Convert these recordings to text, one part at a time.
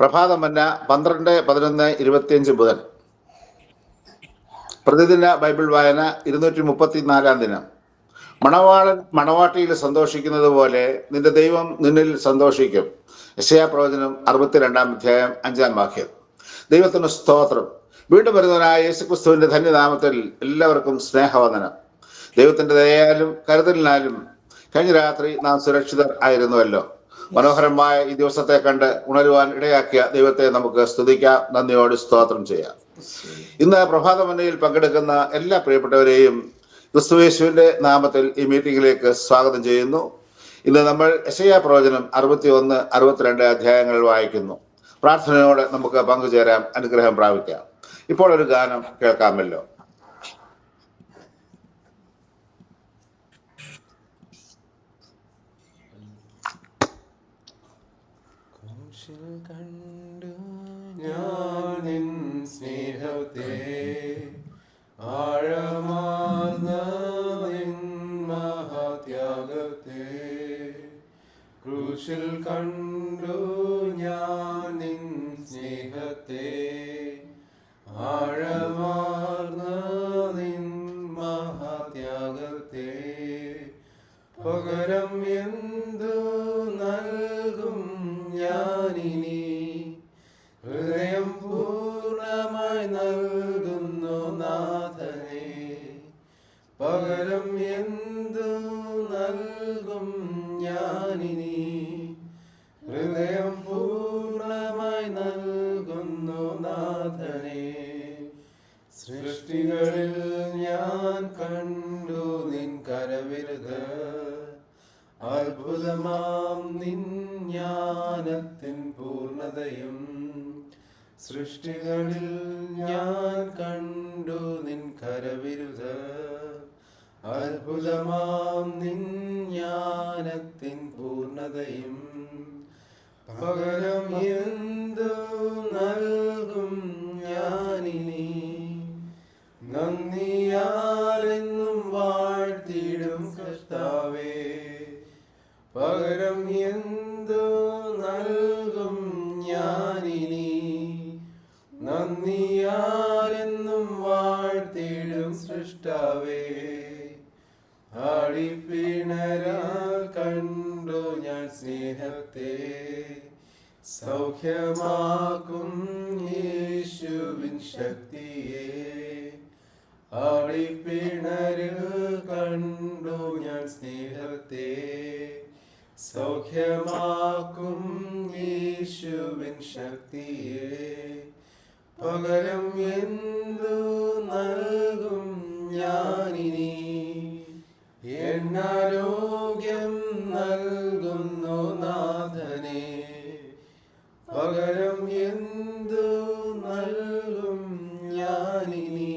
പ്രഭാതം വന്ന പന്ത്രണ്ട് പതിനൊന്ന് ഇരുപത്തിയഞ്ച് ബുധൻ പ്രതിദിന ബൈബിൾ വായന ഇരുന്നൂറ്റി മുപ്പത്തിനാലാം ദിനം. മണവാളൻ മണവാട്ടിയിൽ സന്തോഷിക്കുന്നത് പോലെ നിന്റെ ദൈവം നിന്നിൽ സന്തോഷിക്കും. യശയാ പ്രവചനം അറുപത്തിരണ്ടാം അധ്യായം അഞ്ചാം വാക്യം. ദൈവത്തിന് സ്തോത്രം. വീണ്ടും വരുന്നവനായ യേശുക്രിസ്തുവിന്റെ ധന്യനാമത്തിൽ എല്ലാവർക്കും സ്നേഹവന്ദനം. ദൈവത്തിന്റെ ദയാലും കരുതലിനാലും കഴിഞ്ഞ രാത്രി നാം സുരക്ഷിതർ ആയിരുന്നുവല്ലോ. മനോഹരമായ ഈ ദിവസത്തെ കണ്ട് ഉണരുവാൻ ഇടയാക്കിയ ദൈവത്തെ നമുക്ക് സ്തുതിക്കാം നന്ദിയോട് സ്തോത്രം ചെയ്യാം. ഇന്ന് പ്രഭാതമനയിൽ പങ്കെടുക്കുന്ന എല്ലാ പ്രിയപ്പെട്ടവരെയും ക്രിസ്തുവേശുവിന്റെ നാമത്തിൽ ഈ മീറ്റിംഗിലേക്ക് സ്വാഗതം ചെയ്യുന്നു. ഇന്ന് നമ്മൾ എസയ പ്രവചനം അറുപത്തി ഒന്ന് അറുപത്തിരണ്ട് അധ്യായങ്ങൾ വായിക്കുന്നു. പ്രാർത്ഥനയോടെ നമുക്ക് പങ്കുചേരാം അനുഗ്രഹം പ്രാപിക്കാം. ഇപ്പോൾ ഒരു ഗാനം കേൾക്കാമല്ലോ ക്രൂശിൽ കണ്ടു ഞാൻ നിൻ സ്നേഹത്തെ ആഴമാർന്ന മഹാത്യാഗത്തെ ക്രൂശിൽ കണ്ടു ഞാൻ നിൻ സ്നേഹത്തെ ആഴമാർന്ന മഹാത്യാഗത്തെ പകരം എന്തു നൽകും ഞാനിനി സൃഷ്ടികളിൽ ഞാൻ കണ്ടു നിൻ കരവിരുത്. അത്ഭുതമാം നിൻ ജ്ഞാനത്തിൻ പൂർണതയും. പകരം എന്തു നൽകും ഞാനിനി? നന്ദിയാലെന്നും വാഴ്ത്തിയിടും കർത്താവേ. പകരം എന്തു നൽകും നന്ദിയാലെന്നും വാഴ്ത്തിടും സൃഷ്ടാവേ. ആടിപ്പിണരാൽ കണ്ടു ഞാൻ സ്നേഹത്തെ. സൗഖ്യമാക്കും യേശുവിൻ ശക്തിയെ. ആടിപ്പിണരിൽ കണ്ടു ഞാൻ സ്നേഹത്തെ. സൗഖ്യമാക്കും യേശുവിൻ ശക്തിയെ. പകരം എന്തു നൽകും ഞാനിനി? എന്നാരോഗ്യം നൽകുന്നു നാഥനെ. പകരം എന്തു നൽകും ഞാനിനി?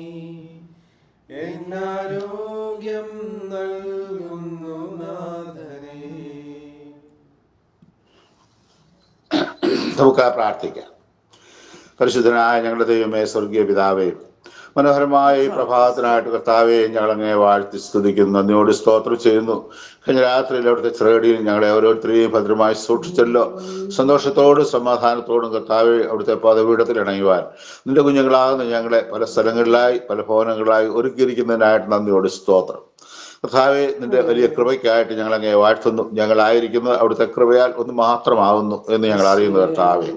എന്നാരോഗ്യം നൽകുന്നു നാഥനെ. നമുക്ക് പ്രാർത്ഥിക്കാം. പരിശുദ്ധനായ ഞങ്ങളുടെ ദൈവമേ സ്വർഗീയ പിതാവേ മനോഹരമായ ഈ പ്രഭാതത്തിനായിട്ട് കർത്താവെ ഞങ്ങളങ്ങനെ വാഴ്ത്തി സ്തുതിക്കുന്നു. നന്ദിയോട് സ്തോത്രം ചെയ്യുന്നു. കഴിഞ്ഞ രാത്രിയിൽ അവിടുത്തെ ചെറുകടിയിൽ ഞങ്ങളെ ഓരോരുത്തരെയും ഭദ്രമായി സൂക്ഷിച്ചല്ലോ. സന്തോഷത്തോടും സമാധാനത്തോടും കർത്താവെ അവിടുത്തെ പദപീഠത്തിൽ ഇണങ്ങുവാൻ നിന്റെ കുഞ്ഞുങ്ങളാകുന്ന ഞങ്ങളെ പല സ്ഥലങ്ങളിലായി പല ഭവനങ്ങളിലായി ഒരുക്കിയിരിക്കുന്നതിനായിട്ട് നന്ദിയോട് സ്തോത്രം. കർത്താവെ നിന്റെ വലിയ കൃപയ്ക്കായിട്ട് ഞങ്ങൾ അങ്ങേ വാഴ്ത്തുന്നു. ഞങ്ങളായിരിക്കുന്നത് അവിടുത്തെ കൃപയാൽ ഒന്ന് മാത്രമാവുന്നു എന്ന് ഞങ്ങൾ അറിയുന്നു കർത്താവെ.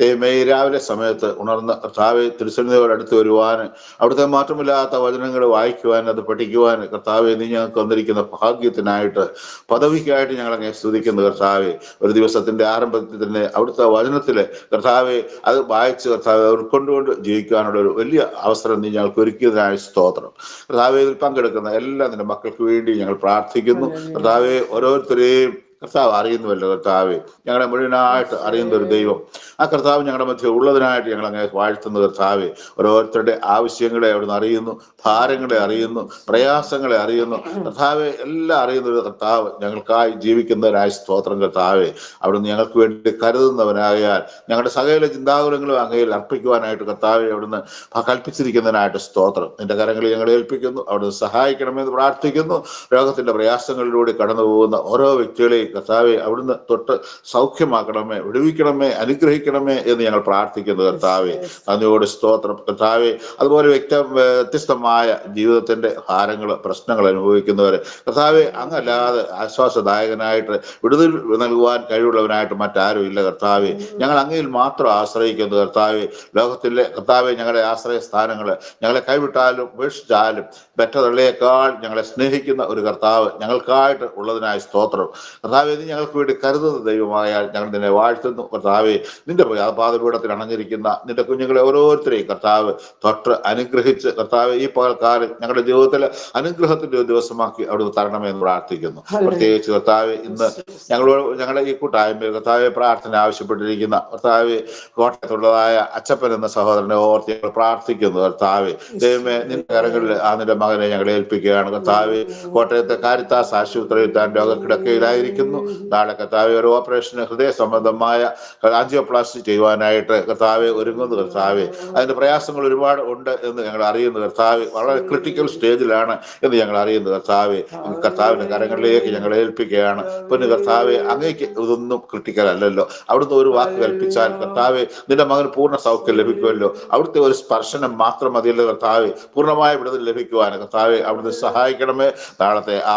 ദൈവമേ രാവിലെ സമയത്ത് ഉണർന്ന കർത്താവെ തിരുസന്നിധിയോട് അടുത്ത് വരുവാൻ അവിടുത്തെ മാറ്റമില്ലാത്ത വചനങ്ങൾ വായിക്കുവാൻ അത് പഠിക്കുവാൻ കർത്താവെ നീ ഞങ്ങൾക്ക് വന്നിരിക്കുന്ന ഭാഗ്യത്തിനായിട്ട് പദവിക്കായിട്ട് ഞങ്ങൾ അങ്ങനെ സ്തുതിക്കുന്നു കർത്താവെ. ഒരു ദിവസത്തിന്റെ ആരംഭത്തിൽ തന്നെ അവിടുത്തെ വചനത്തിൽ കർത്താവെ അത് വായിച്ച് കർത്താവെ ഉൾക്കൊണ്ടുകൊണ്ട് ജീവിക്കാനുള്ള ഒരു വലിയ അവസരം നീ ഞങ്ങൾക്ക് ഒരുക്കിയതിനായ സ്തോത്രം. കർത്താവെ ഇതിൽ പങ്കെടുക്കുന്ന എല്ലാ നിന്റെ മക്കൾക്ക് വേണ്ടി ഞങ്ങൾ പ്രാർത്ഥിക്കുന്നു. കർത്താവെ ഓരോരുത്തരെയും കർത്താവ് അറിയുന്നുവല്ലോ കർത്താവ്. ഞങ്ങളെ മുഴുവനായിട്ട് അറിയുന്ന ഒരു ദൈവം. ആ കർത്താവ് ഞങ്ങളുടെ മധ്യ ഉള്ളതിനായിട്ട് ഞങ്ങൾ അങ്ങനെ വാഴ്ത്തുന്ന കർത്താവ്. ഓരോരുത്തരുടെ ആവശ്യങ്ങളെ അവിടുന്ന് അറിയുന്നു ഭാരങ്ങളെ അറിയുന്നു പ്രയാസങ്ങളെ അറിയുന്നു. കർത്താവെ എല്ലാം അറിയുന്ന ഒരു കർത്താവ് ഞങ്ങൾക്കായി ജീവിക്കുന്നവരായ സ്തോത്രം കർത്താവെ. അവിടുന്ന് ഞങ്ങൾക്ക് വേണ്ടി കരുതുന്നവനായാൽ ഞങ്ങളുടെ സകല ചിന്താകുലങ്ങളും അങ്ങയിൽ അർപ്പിക്കുവാനായിട്ട് കർത്താവെ അവിടുന്ന് കൽപ്പിച്ചിരിക്കുന്നതിനായിട്ട് സ്തോത്രം. നിന്റെ കരങ്ങളിൽ ഞങ്ങളെ ഏൽപ്പിക്കുന്നു അവിടുന്ന് സഹായിക്കണമെന്ന് പ്രാർത്ഥിക്കുന്നു. രോഗത്തിന്റെ പ്രയാസങ്ങളിലൂടെ കടന്നു പോകുന്ന ഓരോ വ്യക്തികളെയും കർത്താവെ അവിടുന്ന് തൊട്ട് സൗഖ്യമാക്കണമേ വിടുവിക്കണമേ അനുഗ്രഹിക്കണമേ എന്ന് ഞങ്ങൾ പ്രാർത്ഥിക്കുന്നു കർത്താവെ. നന്ദിയോട് സ്തോത്രം. കർത്താവെ അതുപോലെ വ്യക്ത വ്യത്യസ്തമായ ജീവിതത്തിന്റെ ഭാരങ്ങൾ പ്രശ്നങ്ങൾ അനുഭവിക്കുന്നവര് കർത്താവെ അങ്ങല്ലാതെ ആശ്വാസദായകനായിട്ട് വിടുതൽ നൽകുവാൻ കഴിവുള്ളവനായിട്ട് മറ്റാരും ഇല്ല കർത്താവെ. ഞങ്ങൾ അങ്ങയിൽ മാത്രം ആശ്രയിക്കുന്നു കർത്താവെ. ലോകത്തിലെ കർത്താവെ ഞങ്ങളുടെ ആശ്രയ സ്ഥാനങ്ങൾ ഞങ്ങളെ കൈവിട്ടാലും ഉപേക്ഷിച്ചാലും പെറ്റതള്ളയേക്കാൾ ഞങ്ങളെ സ്നേഹിക്കുന്ന ഒരു കർത്താവ് ഞങ്ങൾക്കായിട്ട് ഉള്ളതിനായി സ്തോത്രം. കർത്താവെ നീ ഞങ്ങൾക്ക് വേണ്ടി കരുതുന്ന ദൈവമായാൽ ഞങ്ങൾ നിന്നെ വാഴ്ത്തുന്നു. കർത്താവെ നിന്റെ പാദപീഠത്തിൽ അണഞ്ഞിരിക്കുന്ന നിന്റെ കുഞ്ഞുങ്ങളെ ഓരോരുത്തരെയും കർത്താവ് തൊട്ട് അനുഗ്രഹിച്ച് കർത്താവ് ഈ പകൽക്കാലം ഞങ്ങളുടെ ജീവിതത്തിൽ അനുഗ്രഹത്തിന്റെ ഒരു ദിവസമാക്കി അവിടുന്ന് തരണമേ എന്ന് പ്രാർത്ഥിക്കുന്നു. പ്രത്യേകിച്ച് കർത്താവ് ഇന്ന് ഞങ്ങളോട് ഞങ്ങളുടെ ഈ കൂട്ടായ്മയിൽ കർത്താവ് പ്രാർത്ഥന ആവശ്യപ്പെട്ടിരിക്കുന്ന കർത്താവ് കോട്ടയത്തുള്ളതായ അച്ചപ്പൻ എന്ന സഹോദരനെ ഓർത്തി ഞങ്ങൾ പ്രാർത്ഥിക്കുന്നു. കർത്താവ് ദൈവമേ നിന്റെ കരങ്ങളിൽ ആ നിന്റെ മകനെ ഞങ്ങൾ ഏൽപ്പിക്കുകയാണ്. കർത്താവ് കോട്ടയത്തെ കാരിത്താസ് ആശുപത്രിയിൽ താൻ രോഗക്കിടക്കയിലായിരിക്കുന്നു. നാളെ കർത്താവ് ഒരു ഓപ്പറേഷന് ഹൃദയ സംബന്ധമായ ആൻജിയോപ്ലാസ്റ്റി ചെയ്യുവാനായിട്ട് കർത്താവ് ഒരുങ്ങുന്നു കർത്താവ്. അതിന്റെ പ്രയാസങ്ങൾ ഒരുപാട് ഉണ്ട് എന്ന് ഞങ്ങൾ അറിയുന്നു കർത്താവ്. വളരെ ക്രിട്ടിക്കൽ സ്റ്റേജിലാണ് എന്ന് ഞങ്ങൾ അറിയുന്നു കർത്താവ്. കർത്താവിന്റെ കരങ്ങളിലേക്ക് ഞങ്ങൾ ഏൽപ്പിക്കുകയാണ്. പിന്നെ കർത്താവ് അങ്ങേക്ക് ഇതൊന്നും ക്രിട്ടിക്കൽ അല്ലല്ലോ. അവിടുത്തെ ഒരു വാക്ക് കൽപ്പിച്ചാൽ കർത്താവ് നിന്റെ മകന് പൂർണ സൗഖ്യം ലഭിക്കുമല്ലോ. അവിടുത്തെ ഒരു സ്പർശനം മാത്രം മതിയല്ലോ കർത്താവ്. പൂർണമായ വിടുതൽ ലഭിക്കുവാൻ കർത്താവ് അവിടുന്ന് സഹായിക്കണമേ. നാളത്തെ ആ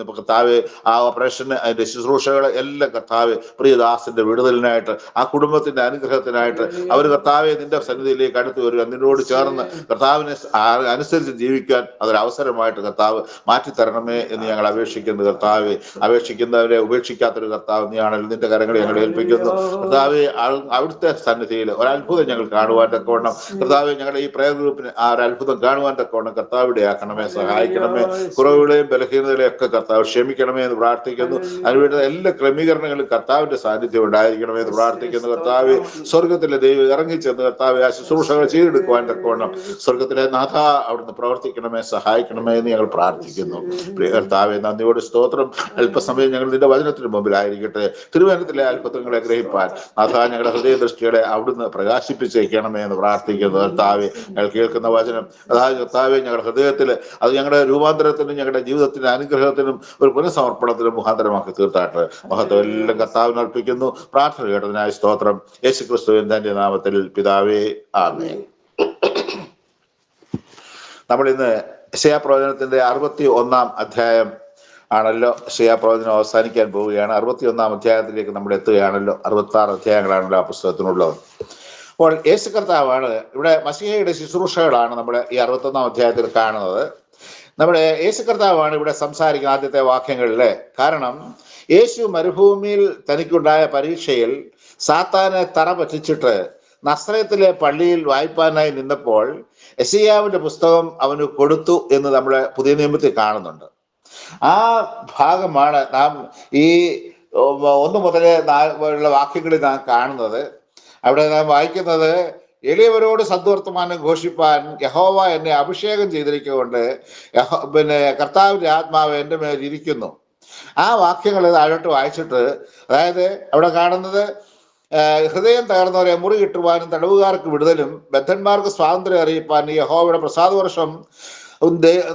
കർത്താവ് ആ ഓപ്പറേഷന് അതിന്റെ ശുശ്രൂഷകൾ എല്ലാം കർത്താവ് പ്രിയദാസിന്റെ വിടുതലിനായിട്ട് ആ കുടുംബത്തിന്റെ അനുഗ്രഹത്തിനായിട്ട് അവർ കർത്താവെ നിന്റെ സന്നിധിയിലേക്ക് അടുത്ത് വരിക നിന്നോട് ചേർന്ന് കർത്താവിനെ അനുസരിച്ച് ജീവിക്കാൻ അതൊരവസരമായിട്ട് കർത്താവ് മാറ്റിത്തരണമേ എന്ന് ഞങ്ങൾ അപേക്ഷിക്കുന്നു. കർത്താവ് അപേക്ഷിക്കുന്നവരെ ഉപേക്ഷിക്കാത്തൊരു കർത്താവ് നീയാണല്ലോ. നിന്റെ കരങ്ങളെ ഞങ്ങൾ ഏൽപ്പിക്കുന്നു. കർത്താവ് അവിടുത്തെ സന്നിധിയിൽ ഒരത്ഭുതം ഞങ്ങൾ കാണുവാൻ തക്കവണ്ണം കർത്താവ് ഞങ്ങളുടെ ഈ പ്രയർ ഗ്രൂപ്പിന് ആ ഒരു അത്ഭുതം കാണുവാൻ തക്കവണ്ണം കർത്താവിടെ ആക്കണമേ സഹായിക്കണമേ കുറവുകളെയും ബലഹീനതകളെയും ഒക്കെ കർത്താവ് ക്ഷമിക്കണമേ എന്ന് പ്രാർത്ഥിക്കുന്നു. അതിനുവേണ്ട എല്ലാ ക്രമീകരണങ്ങളും കർത്താവിന്റെ സാന്നിധ്യം ഉണ്ടായിരിക്കണമെന്ന് പ്രാർത്ഥിക്കുന്ന കർത്താവ് സ്വർഗത്തിലെ ദൈവം ഇറങ്ങിച്ചെന്ന് കർത്താവ് ആ ശുശ്രൂഷകൾ ചെയ്തെടുക്കുവാൻ തക്കവണ്ണം സ്വർഗത്തിലെ നാഥ അവിടുന്ന് പ്രവർത്തിക്കണമേ സഹായിക്കണമേ എന്ന് ഞങ്ങൾ പ്രാർത്ഥിക്കുന്നു. പ്രിയ കർത്താവെ നന്ദിയോട് സ്തോത്രം. അല്പസമയം ഞങ്ങൾ നിന്റെ വചനത്തിന് മുമ്പിലായിരിക്കട്ടെ. തിരുവനന്തപുരത്തിലെ അത്ഭുതങ്ങളെ ഗ്രഹിപ്പാൻ നാഥ ഞങ്ങളുടെ ഹൃദയ ദൃഷ്ടികളെ അവിടുന്ന് പ്രകാശിപ്പിച്ചേക്കണമേ എന്ന് പ്രാർത്ഥിക്കുന്നു കർത്താവെ. ഞങ്ങൾ കേൾക്കുന്ന വചനം. അതായത് കർത്താവെ ഞങ്ങളുടെ ഹൃദയത്തിൽ അത് ഞങ്ങളുടെ രൂപാന്തരത്തിനും ഞങ്ങളുടെ ജീവിതത്തിന്റെ അനുഗ്രഹത്തിനും ഒരു പുനഃസമർപ്പണത്തിനും മുഖാന്തരമാക്കി മഹത്വം എല്ലാം കർത്താവിന് അർപ്പിക്കുന്നു. പ്രാർത്ഥന കേട്ടതിനായ സ്തോത്രം. യേശു ക്രിസ്തുവിൻ തന്റെ നാമത്തിൽ പിതാവേ ആമേ നമ്മൾ ഇന്ന് യശയാ പ്രവചനത്തിന്റെ അറുപത്തി ഒന്നാം അധ്യായം ആണല്ലോ. യശയാ പ്രവചനം അവസാനിക്കാൻ പോവുകയാണ്. അറുപത്തി ഒന്നാം അധ്യായത്തിലേക്ക് നമ്മൾ എത്തുകയാണല്ലോ. അറുപത്തി ആറ് അധ്യായങ്ങളാണല്ലോ ആ പുസ്തകത്തിനുള്ളത്. അപ്പോൾ യേശു കർത്താവാണ് ഇവിടെ മസിഹയുടെ ശുശ്രൂഷകളാണ് നമ്മൾ ഈ അറുപത്തൊന്നാം അധ്യായത്തിൽ കാണുന്നത്. നമ്മുടെ യേശു കർത്താവാണ് ഇവിടെ സംസാരിക്കുന്ന ആദ്യത്തെ വാക്യങ്ങളിൽ കാരണം യേശു മരുഭൂമിയിൽ തനിക്കുണ്ടായ പരീക്ഷയിൽ സാത്താനെ തറ പറ്റിച്ചിട്ട് നസ്രയത്തിലെ പള്ളിയിൽ വായ്പാനായി നിന്നപ്പോൾ എസിയാവിന്റെ പുസ്തകം അവന് കൊടുത്തു എന്ന് നമ്മുടെ പുതിയ നിയമത്തിൽ കാണുന്നുണ്ട്. ആ ഭാഗമാണ് നാം ഈ ഒന്ന് മുതൽ ഉള്ള വാക്യങ്ങളിൽ നാം കാണുന്നത്. അവിടെ നാം വായിക്കുന്നത് എളിയവരോട് സദ്വർത്തമാനം ഘോഷിപ്പാൻ യഹോവ എന്നെ അഭിഷേകം ചെയ്തിരിക്കൊണ്ട് പിന്നെ കർത്താവിന്റെ ആത്മാവ് എന്റെ മേൽ ഇരിക്കുന്നു. ആ വാക്യങ്ങൾ താഴോട്ട് വായിച്ചിട്ട് അതായത് അവിടെ കാണുന്നത് ഹൃദയം തകർന്നവരെ മുറി കിട്ടുവാനും തടവുകാർക്ക് വിടുതലും ബദ്ധന്മാർക്ക് സ്വാതന്ത്ര്യം അറിയിപ്പാൻ യഹോവയുടെ പ്രസാദവർഷം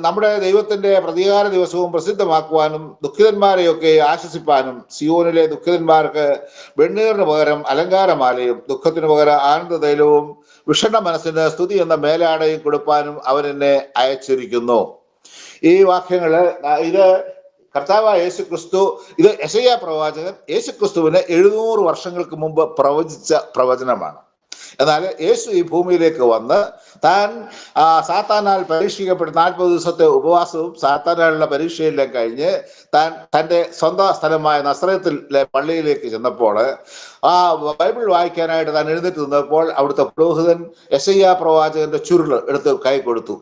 നമ്മുടെ ദൈവത്തിന്റെ പ്രതികാര ദിവസവും പ്രസിദ്ധമാക്കുവാനും ദുഃഖിതന്മാരെയൊക്കെ ആശ്വസിപ്പാനും സിയോനിലെ ദുഃഖിതന്മാർക്ക് വെണ്ണീറിന് പകരം അലങ്കാരമാലയും ദുഃഖത്തിന് പകരം ആനന്ദ തൈലവും വിഷണ്ണ മനസ്സിന് സ്തുതി എന്ന മേലാടയും കൊടുപ്പാനും അവരെന്നെ അയച്ചിരിക്കുന്നു. ഈ വാക്യങ്ങൾ ഇത് കർത്താവായ യേശു ക്രിസ്തു ഇത് യശയ്യ പ്രവാചകൻ യേശു ക്രിസ്തുവിന് എഴുന്നൂറ് വർഷങ്ങൾക്ക് മുമ്പ് പ്രവചിച്ച പ്രവചനമാണ്. എന്നാൽ യേശു ഈ ഭൂമിയിലേക്ക് വന്ന് താൻ സാത്താനാൽ പരീക്ഷിക്കപ്പെട്ട നാൽപ്പത് ദിവസത്തെ ഉപവാസവും സാത്താനാലുള്ള പരീക്ഷയെല്ലാം കഴിഞ്ഞ് താൻ തന്റെ സ്വന്തം സ്ഥലമായ നസ്രയത്തിലെ പള്ളിയിലേക്ക് ചെന്നപ്പോൾ ആ ബൈബിൾ വായിക്കാനായിട്ട് താൻ എഴുന്നേറ്റ് നിന്നപ്പോൾ അവിടുത്തെ പുരോഹിതൻ എസ് പ്രവാചകന്റെ ചുരുൾ എടുത്ത് കൈ കൊടുത്തു.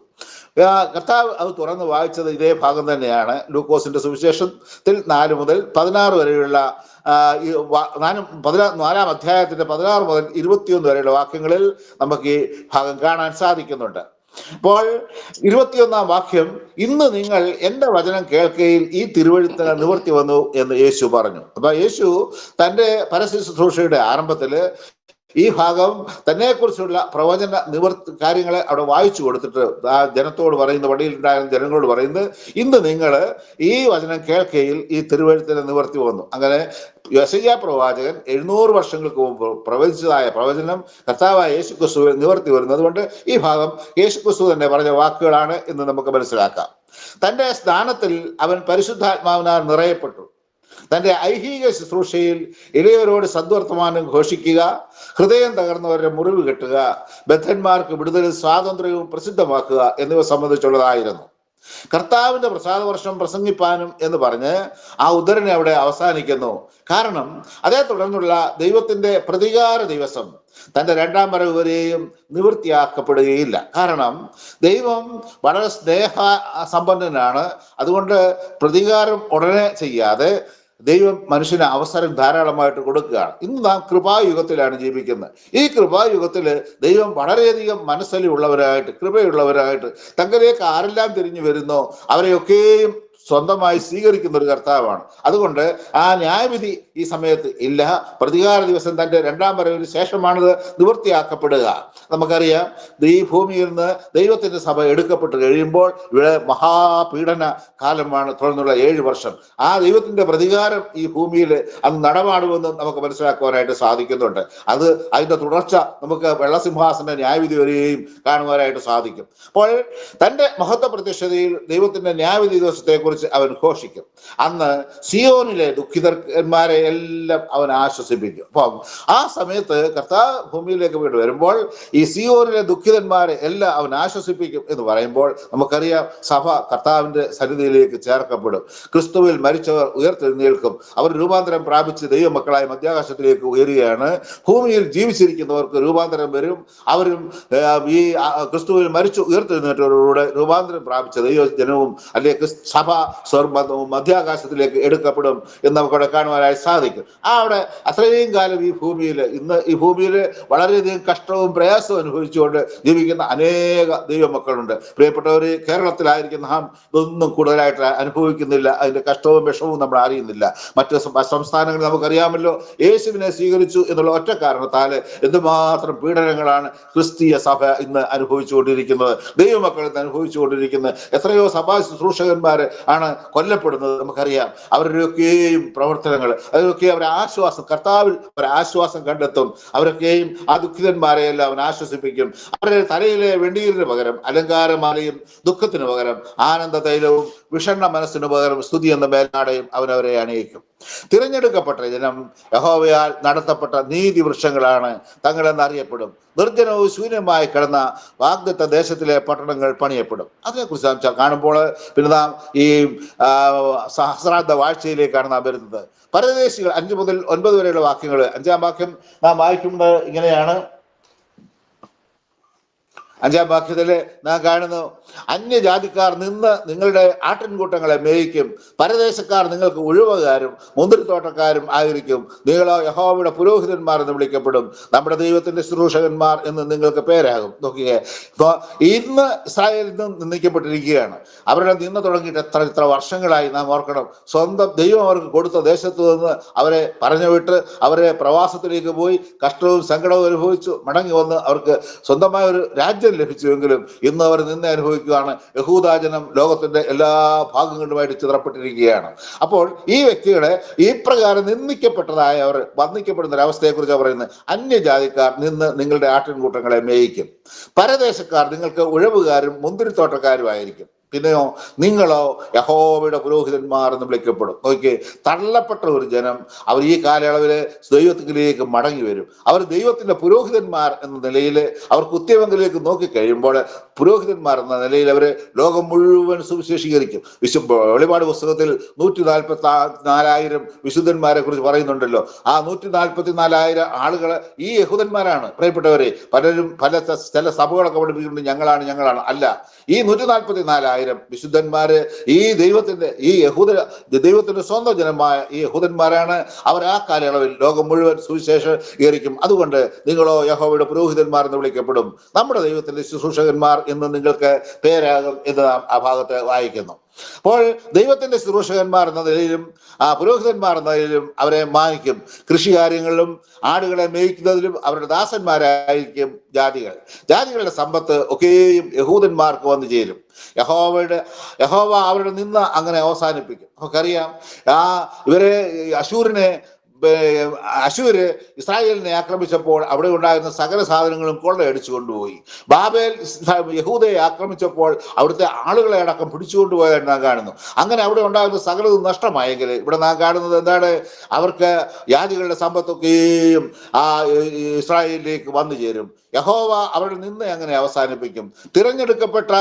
കർത്താവ് അത് തുറന്ന് വായിച്ചത് ഇതേ ഭാഗം തന്നെയാണ്. ലൂക്കോസിന്റെ സുവിശേഷത്തിൽ നാല് മുതൽ പതിനാറ് വരെയുള്ള ഈ പതിനാ നാലാം അധ്യായത്തിന്റെ പതിനാറ് മുതൽ ഇരുപത്തിയൊന്ന് വരെയുള്ള വാക്യങ്ങളിൽ നമുക്ക് ഈ ഭാഗം കാണാൻ സാധിക്കുന്നുണ്ട്. അപ്പോൾ ഇരുപത്തിയൊന്നാം വാക്യം ഇന്ന് നിങ്ങൾ എന്റെ വചനം കേൾക്കുകയിൽ ഈ തിരുവഴുത്ത നിവർത്തി വന്നു എന്ന് യേശു പറഞ്ഞു. അപ്പൊ യേശു തന്റെ പരസ്യ ശുശ്രൂഷയുടെ ആരംഭത്തിൽ ഈ ഭാഗം തന്നെക്കുറിച്ചുള്ള പ്രവചന നിവർത്തി കാര്യങ്ങളെ അവിടെ വായിച്ചു കൊടുത്തിട്ട് ആ ജനത്തോട് പറയുന്ന വടിയിലുണ്ടായിരുന്ന ജനങ്ങളോട് പറയുന്നത് ഇന്ന് നിങ്ങൾ ഈ വചനം കേൾക്കയിൽ ഈ തിരുവഴുത്തിന് നിവർത്തി വന്നു അങ്ങനെ യശയ്യ പ്രവാചകൻ എഴുന്നൂറ് വർഷങ്ങൾക്ക് മുമ്പ് പ്രവചിച്ചതായ പ്രവചനം കർത്താവായ യേശു ക്രിസ്തു നിവർത്തി വരുന്നത് കൊണ്ട് ഈ ഭാഗം യേശു ക്രിസ്തു തന്നെ പറഞ്ഞ വാക്കുകളാണ് എന്ന് നമുക്ക് മനസ്സിലാക്കാം. തന്റെ സ്ഥാനത്തിൽ അവൻ പരിശുദ്ധാത്മാവിനാൽ നിറയപ്പെട്ടു. തന്റെ ഐഹിക ശുശ്രൂഷയിൽ ഇളയവരോട് സദ്വർത്തമാനം ഘോഷിക്കുക ഹൃദയം തകർന്നവരുടെ മുറിവ് കെട്ടുക ബദ്ധന്മാർക്ക് വിടുതലും സ്വാതന്ത്ര്യവും പ്രസിദ്ധമാക്കുക എന്നിവ സംബന്ധിച്ചുള്ളതായിരുന്നു. കർത്താവിന്റെ പ്രസാദവർഷം പ്രസംഗിപ്പാനും എന്ന് പറഞ്ഞ് ആ ഉദ്ധരണി അവിടെ അവസാനിക്കുന്നു. കാരണം അതേ തുടർന്നുള്ള ദൈവത്തിന്റെ പ്രതികാര ദിവസം തന്റെ രണ്ടാം വരവ് വരെയും നിവൃത്തിയാക്കപ്പെടുകയില്ല. കാരണം ദൈവം വളരെ സ്നേഹ സമ്പന്നനാണ്. അതുകൊണ്ട് പ്രതികാരം ഉടനെ ചെയ്യാതെ ദൈവം മനുഷ്യന് അവസരം ധാരാളമായിട്ട് കൊടുക്കുകയാണ്. ഇന്ന് നാം കൃപായുഗത്തിലാണ് ജീവിക്കുന്നത്. ഈ കൃപായുഗത്തിൽ ദൈവം വളരെയധികം മനസ്സലിയുള്ളവരായിട്ട് കൃപയുള്ളവരായിട്ട് തങ്ങളിലേക്ക് ആരെല്ലാം തിരിഞ്ഞു വരുന്നോ അവരെയൊക്കെയും സ്വന്തമായി സ്വീകരിക്കുന്ന ഒരു കർത്താവാണ്. അതുകൊണ്ട് ആ ന്യായവിധി ഈ സമയത്ത് ഇല്ല. പ്രതികാര ദിവസം തന്റെ രണ്ടാം വരവിന് ശേഷമാണിത് നിവൃത്തിയാക്കപ്പെടുക. നമുക്കറിയാം ഈ ഭൂമിയിൽ നിന്ന് ദൈവത്തിന്റെ സഭ എടുക്കപ്പെട്ട് കഴിയുമ്പോൾ ഇവിടെ മഹാപീഡന കാലമാണ് തുടർന്നുള്ള ഏഴ് വർഷം. ആ ദൈവത്തിന്റെ പ്രതികാരം ഈ ഭൂമിയിൽ അന്ന് നടപാടുമെന്ന് നമുക്ക് മനസ്സിലാക്കുവാനായിട്ട് സാധിക്കുന്നുണ്ട്. അത് അതിന്റെ തുടർച്ച നമുക്ക് വെള്ളസിംഹാസന ന്യായവിധി വരികയും കാണുവാനായിട്ട് സാധിക്കും. അപ്പോൾ തന്റെ മഹത്വ പ്രത്യക്ഷതയിൽ ദൈവത്തിന്റെ ന്യായവിധി ദിവസത്തെ കുറിച്ച് അവൻ ഘോഷിക്കും. അന്ന് സിയോനിലെ ദുഃഖിതന്മാരെ എല്ലാം അവൻ ആശ്വസിപ്പിക്കും. അപ്പം ആ സമയത്ത് കർത്താവ് ഭൂമിയിലേക്ക് വീട് വരുമ്പോൾ ഈ സിയോനിലെ ദുഃഖിതന്മാരെ എല്ലാം അവൻ ആശ്വസിപ്പിക്കും എന്ന് പറയുമ്പോൾ നമുക്കറിയാം സഭ കർത്താവിന്റെ സന്നിധിയിലേക്ക് ചേർക്കപ്പെടും. ക്രിസ്തുവിൽ മരിച്ചവർ ഉയർത്തെഴുന്നേൽക്കും. അവർ രൂപാന്തരം പ്രാപിച്ച് ദൈവമക്കളായി മധ്യാകാശത്തിലേക്ക് ഉയരുകയാണ്. ഭൂമിയിൽ ജീവിച്ചിരിക്കുന്നവർക്ക് രൂപാന്തരം വരും. അവരും ഈ ക്രിസ്തുവിൽ മരിച്ചു ഉയർത്തെഴുന്നേറ്റവരോട് രൂപാന്തരം പ്രാപിച്ച ദൈവജനവും ക്രിസ്- സഭ മധ്യാകാശത്തിലേക്ക് എടുക്കപ്പെടും എന്ന് നമുക്കവിടെ കാണുവാനായി സാധിക്കും. ആ അവിടെ അത്രയും കാലം ഈ ഭൂമിയിൽ ഇന്ന് ഈ ഭൂമിയിൽ വളരെയധികം കഷ്ടവും പ്രയാസവും അനുഭവിച്ചുകൊണ്ട് ജീവിക്കുന്ന അനേക ദൈവമക്കളുണ്ട്. പ്രിയപ്പെട്ടവർ കേരളത്തിലായിരിക്കുന്ന നാം ഇതൊന്നും കൂടുതലായിട്ട് അനുഭവിക്കുന്നില്ല. അതിന്റെ കഷ്ടവും വിഷമവും നമ്മൾ അറിയുന്നില്ല. മറ്റ് സംസ്ഥാനങ്ങൾ നമുക്കറിയാമല്ലോ യേശുവിനെ സ്വീകരിച്ചു എന്നുള്ള ഒറ്റ കാരണത്താൽ എന്തുമാത്രം പീഡനങ്ങളാണ് ക്രിസ്തീയ സഭ ഇന്ന് അനുഭവിച്ചുകൊണ്ടിരിക്കുന്നത്. ദൈവമക്കൾ ഇന്ന് അനുഭവിച്ചുകൊണ്ടിരിക്കുന്നത്. എത്രയോ സഭാ ശുശ്രൂഷകന്മാർ ആണ് കൊല്ലപ്പെടുന്നത് നമുക്കറിയാം. അവരുടെയൊക്കെയും പ്രവർത്തനങ്ങൾ അതിലൊക്കെ അവരെ ആശ്വാസം കർത്താവിൽ അവർ ആശ്വാസം കണ്ടെത്തും. അവരൊക്കെയും ആ ദുഃഖിതന്മാരെ എല്ലാം അവൻ ആശ്വസിപ്പിക്കും. അവരുടെ തലയിലെ വെണ്ണീരിന് പകരം അലങ്കാരമാലയും ദുഃഖത്തിന് പകരം ആനന്ദ തൈലവും വിഷണ്ണ മനസ്സിന് പകരം സ്തുതി എന്ന മേലാടയും അവനവരെ അണിയിക്കും. തിരഞ്ഞെടുക്കപ്പെട്ട ജനം യഹോവയാൽ നടത്തപ്പെട്ട നീതി വൃക്ഷങ്ങളാണ് തങ്ങളെന്ന് അറിയപ്പെടും നിർജനവും ശൂന്യമായി കിടന്ന വാഗ്ദത്ത ദേശത്തിലെ പട്ടണങ്ങൾ പണിയപ്പെടും. അതിനെക്കുറിച്ച് നാം കാണുമ്പോൾ പിന്നെ നാം ഈ സഹസ്രാബ്ദ വാഴ്ചയിലേക്കാണ് നാം വരുന്നത്. പരദേശികൾ അഞ്ചു മുതൽ ഒൻപത് വരെയുള്ള വാക്യങ്ങൾ അഞ്ചാം വാക്യം നാം വായിക്കുന്നത് ഇങ്ങനെയാണ്. അഞ്ചാം വാക്യത്തിൽ നാം കാണുന്നു അന്യജാതിക്കാർ നിന്ന് നിങ്ങളുടെ ആട്ടിൻകൂട്ടങ്ങളെ മേയിക്കും പരദേശക്കാർ നിങ്ങൾക്ക് ഒഴിവുകാരും മുന്തിരിത്തോട്ടക്കാരും ആയിരിക്കും. നിങ്ങളോ യഹോവയുടെ പുരോഹിതന്മാർ എന്ന് വിളിക്കപ്പെടും. നമ്മുടെ ദൈവത്തിന്റെ ശുശ്രൂഷകന്മാർ എന്ന് നിങ്ങൾക്ക് പേരാകും. നോക്കിയേ ഇപ്പൊ ഇന്ന് ഇസ്രായേലിൽ നിന്ന് നിന്ദിക്കപ്പെട്ടിരിക്കുകയാണ്. അവരുടെ നിന്ന് തുടങ്ങിയിട്ട് എത്ര ഇത്ര വർഷങ്ങളായി നാം ഓർക്കണം. സ്വന്തം ദൈവം അവർക്ക് കൊടുത്ത ദേശത്ത് നിന്ന് അവരെ പറഞ്ഞു വിട്ട് അവരെ പ്രവാസത്തിലേക്ക് പോയി കഷ്ടവും സങ്കടവും അനുഭവിച്ചു മടങ്ങി വന്ന് അവർക്ക് സ്വന്തമായ ഒരു രാജ്യം ലഭിച്ചുവെങ്കിലും ഇന്ന് അവർ നിന്ന് അനുഭവിക്കുകയാണ്. യഹൂദാജനം ലോകത്തിന്റെ എല്ലാ ഭാഗങ്ങളുമായിട്ട് ചിതറപ്പെട്ടിരിക്കുകയാണ്. അപ്പോൾ ഈ വ്യക്തികളെ ഈ പ്രകാരം നിന്ദിക്കപ്പെട്ടതായ അവർ വന്ദിക്കപ്പെടുന്ന ഒരവസ്ഥയെക്കുറിച്ച് പറയുന്നത് അന്യജാതിക്കാർ നിന്ന് നിങ്ങളുടെ ആട്ടിൻകൂട്ടങ്ങളെ മേയിക്കും. പരദേശക്കാർ നിങ്ങൾക്ക് ഉഴവുകാരും മുന്തിരിത്തോട്ടക്കാരുമായിരിക്കും. പിന്നെയോ നിങ്ങളോ യഹോവയുടെ പുരോഹിതന്മാർ എന്ന് വിളിക്കപ്പെടും. നോക്കി തള്ളപ്പെട്ട ഒരു ജനം അവർ ഈ കാലയളവിൽ ദൈവത്തിലേക്ക് മടങ്ങി വരും. അവർ ദൈവത്തിന്റെ പുരോഹിതന്മാർ എന്ന നിലയിൽ അവർ നോക്കി കഴിയുമ്പോൾ പുരോഹിതന്മാർ എന്ന നിലയിൽ അവർ ലോകം മുഴുവൻ സുവിശേഷീകരിക്കും. വിശു വെളിപാട് പുസ്തകത്തിൽ നൂറ്റി നാൽപ്പത്തി നാലായിരം വിശുദ്ധന്മാരെ കുറിച്ച് പറയുന്നുണ്ടല്ലോ. ആ നൂറ്റി നാൽപ്പത്തി നാലായിരം ആളുകൾ ഈ യഹൂദന്മാരാണ്. പ്രിയപ്പെട്ടവരെ പലരും പല ചില സഭകളൊക്കെ പഠിപ്പിക്കുന്നുണ്ട് ഞങ്ങളാണ് ഞങ്ങളാണ്. അല്ല ഈ നൂറ്റി നാൽപ്പത്തി നാലായിരം വിശുദ്ധന്മാര് ഈ ദൈവത്തിന്റെ ഈ യഹൂദ ദൈവത്തിന്റെ സ്വന്തം ജനമായ ഈ യഹൂദന്മാരാണ് അവർ ആ കാലയളവിൽ ലോകം മുഴുവൻ സുവിശേഷം ഏറിക്കും. അതുകൊണ്ട് നിങ്ങളോ യഹോവയുടെ പുരോഹിതന്മാർ എന്ന് വിളിക്കപ്പെടും. നമ്മുടെ ദൈവത്തിന്റെ ശുശ്രൂഷകന്മാർ എന്ന് നിങ്ങൾക്ക് പേരാകും എന്ന് നാം ആ ഭാഗത്ത് വായിക്കുന്നു. അപ്പോൾ ദൈവത്തിന്റെ ശുശ്രൂഷകന്മാർ എന്ന നിലയിലും ആ പുരോഹിതന്മാർ എന്ന നിലയിലും അവരെ മാനിക്കും. കൃഷി കാര്യങ്ങളിലും ആടുകളെ മേയിക്കുന്നതിലും അവരുടെ ദാസന്മാരായിരിക്കും ജാതികൾ. ജാതികളുടെ സമ്പത്ത് ഒക്കെയും യഹൂദന്മാർക്ക് വന്നു ചേരും. യഹോവയുടെ യഹോവ അവരുടെ നിന്ന് അങ്ങനെ അവസാനിപ്പിക്കും. നമുക്കറിയാം ആ ഇവരെ അശൂരിനെ അശൂര് ഇസ്രായേലിനെ ആക്രമിച്ചപ്പോൾ അവിടെ ഉണ്ടായിരുന്ന സകല സാധനങ്ങളും കൊള്ളയടിച്ചു കൊണ്ടുപോയി. ബാബേൽ യഹൂദയെ ആക്രമിച്ചപ്പോൾ അവിടുത്തെ ആളുകളെ അടക്കം പിടിച്ചുകൊണ്ടുപോയതായിട്ട് നാം കാണുന്നു. അങ്ങനെ അവിടെ ഉണ്ടായിരുന്ന സകലതും നഷ്ടമായെങ്കിൽ ഇവിടെ നാം കാണുന്നത് എന്താണ്? അവർക്ക് യാതികളുടെ സമ്പത്തൊക്കെയും ആ ഇസ്രായേലിലേക്ക് വന്നു ചേരും. യഹോവ അവരുടെ നിന്ന് അങ്ങനെ അവസാനിപ്പിക്കും? തിരഞ്ഞെടുക്കപ്പെട്ട